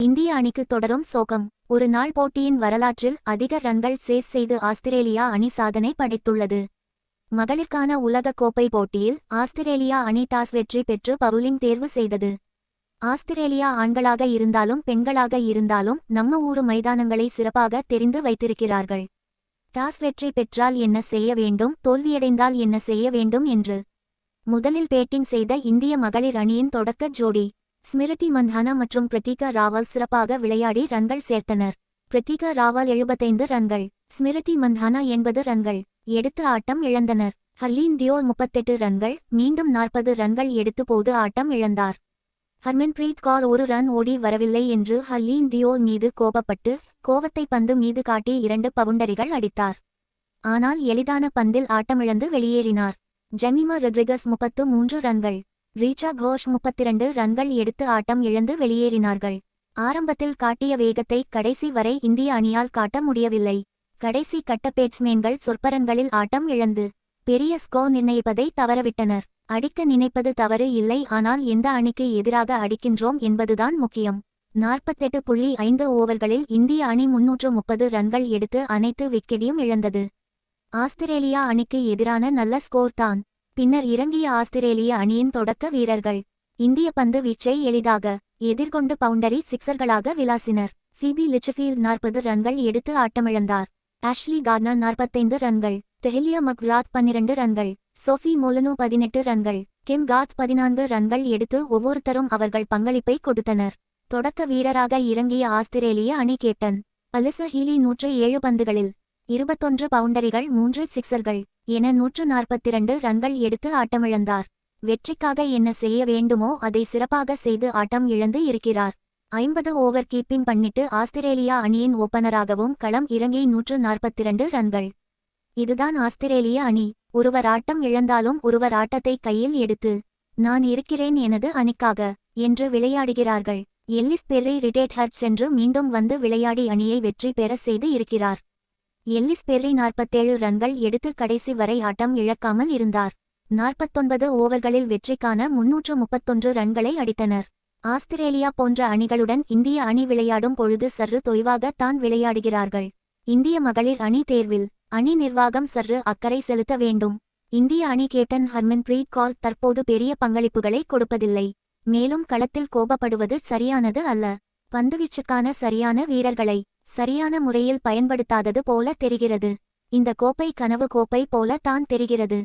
இந்திய அணிக்கு தொடரும் சோகம். ஒரு நாள் போட்டியின் வரலாற்றில் அதிக ரன்கள் சேஸ் செய்து ஆஸ்திரேலியா அணி சாதனை படைத்துள்ளது. மகளிர்கான உலக கோப்பை போட்டியில் ஆஸ்திரேலியா அணி டாஸ் வெற்றி பெற்று பவுலிங் தேர்வு செய்தது. ஆஸ்திரேலியா ஆண்களாக இருந்தாலும் பெண்களாக இருந்தாலும் நம்ம ஊரு மைதானங்களை சிறப்பாக தெரிந்து வைத்திருக்கிறார்கள். டாஸ் வெற்றி பெற்றால் என்ன செய்ய வேண்டும்? தோல்வியடைந்தால் என்ன செய்ய வேண்டும்? என்று. முதலில் பேட்டிங் செய்த இந்திய மகளிர் அணியின் தொடக்க ஜோடி. ஸ்மிருதி மந்தானா மற்றும் பிரதீகா ராவல் சிறப்பாக விளையாடி ரன்கள் சேர்த்தனர். பிரதீகா ராவல் எழுபத்தைந்து ரன்கள் ஸ்மிருதி மந்தானா எண்பது ரன்கள் எடுத்து ஆட்டம் இழந்தனர். ஹர்லீன் டியோல் முப்பத்தெட்டு ரன்கள் மீண்டும் நாற்பது ரன்கள் எடுத்து போது ஆட்டம் இழந்தார். ஹர்மன்பிரீத் கௌர் ஒரு ரன் ஓடி வரவில்லை என்று ஹர்லீன் டியோல் மீது கோபப்பட்டு கோவத்தை பந்து மீது காட்டி இரண்டு பவுண்டரிகள் அடித்தார். ஆனால் எளிதான பந்தில் ஆட்டமிழந்து வெளியேறினார். ஜெமிமா ரொட்ரிகஸ் முப்பத்து மூன்று ரன்கள் ரீச்சா கோஷ் முப்பத்திரண்டு ரன்கள் எடுத்து ஆட்டம் இழந்து வெளியேறினார்கள். ஆரம்பத்தில் காட்டிய வேகத்தை கடைசி வரை இந்திய அணியால் காட்ட முடியவில்லை. கடைசி கட்ட பேட்ஸ்மேன்கள் சொற்பரன்களில் ஆட்டம் இழந்து பெரிய ஸ்கோ நிர்ணயிப்பதை தவறவிட்டனர். அடிக்க நினைப்பது தவறு இல்லை ஆனால் எந்த அணிக்கு எதிராக அடிக்கின்றோம் என்பதுதான் முக்கியம். நாற்பத்தெட்டு புள்ளி ஐந்து ஓவர்களில் இந்திய அணி முன்னூற்று முப்பது ரன்கள் எடுத்து அனைத்து விக்கெட்டையும் இழந்தது. ஆஸ்திரேலியா அணிக்கு எதிரான நல்ல ஸ்கோர் தான். பின்னர் இறங்கிய ஆஸ்திரேலிய அணியின் தொடக்க வீரர்கள். இந்திய பந்து வீச்சை எளிதாக எதிர்கொண்டு பவுண்டரி சிக்சர்களாக விளாசினர். சிபி லிச்சஃபீல்ட் நாற்பது ரன்கள் எடுத்து ஆட்டமிழந்தார். ஆஷ்லி கார்னர் நாற்பத்தைந்து ரன்கள். டெஹிலியா மக்ராத் பன்னிரண்டு ரன்கள். சோஃபி மோலனு பதினெட்டு ரன்கள். கிம் காத் பதினான்கு ரன்கள் எடுத்து ஒவ்வொருத்தரும் அவர்கள் பங்களிப்பை கொடுத்தனர். தொடக்க வீரராக இறங்கிய ஆஸ்திரேலிய அணி கேப்டன். அலிச ஹீலி நூற்று ஏழு பந்துகளில் இருபத்தொன்று பவுண்டரிகள் மூன்று சிக்சர்கள் என நூற்று நாற்பத்திரண்டு ரன்கள் எடுத்து ஆட்டமிழந்தார். வெற்றிக்காக என்ன செய்ய வேண்டுமோ அதை சிறப்பாக செய்து ஆட்டம் இழந்து இருக்கிறார். ஐம்பது ஓவர் கீப்பிங் பண்ணிட்டு ஆஸ்திரேலியா அணியின் ஓப்பனராகவும் களம் இறங்கி நூற்று நாற்பத்திரண்டு ரன்கள். இதுதான் ஆஸ்திரேலிய அணி. ஒருவர் ஆட்டம் இழந்தாலும் ஒருவர் ஆட்டத்தை கையில் எடுத்து நான் இருக்கிறேன் எனது அணிக்காக என்று விளையாடுகிறார்கள். எல்லிஸ் பெர்ரி ரிடேட் ஹர்ட் சென்று மீண்டும் வந்து விளையாடி அணியை வெற்றி பெற செய்து இருக்கிறார். எல்லிஸ் பெர்ரி நாற்பத்தேழு ரன்கள் எடுத்து கடைசி வரை ஆட்டம் இழக்காமல் இருந்தார். நாற்பத்தொன்பது ஓவர்களில் வெற்றிக்கான முன்னூற்று முப்பத்தொன்று ரன்களை அடித்தனர். ஆஸ்திரேலியா போன்ற அணிகளுடன் இந்திய அணி விளையாடும் பொழுது சற்று தொய்வாக தான் விளையாடுகிறார்கள். இந்திய மகளிர் அணி தேர்வில் அணி நிர்வாகம் சற்று அக்கறை செலுத்த வேண்டும். இந்திய அணி கேப்டன் ஹர்மன்பிரீத் கௌர் தற்போது பெரிய பங்களிப்புகளை கொடுப்பதில்லை. மேலும் களத்தில் கோபப்படுவது சரியானது அல்ல. பந்துவீச்சுக்கான சரியான வீரர்களை சரியான முறையில் பயன்படுத்தாதது போல தெரிகிறது. இந்த கோப்பை கனவு கோப்பை போல தான் தெரிகிறது.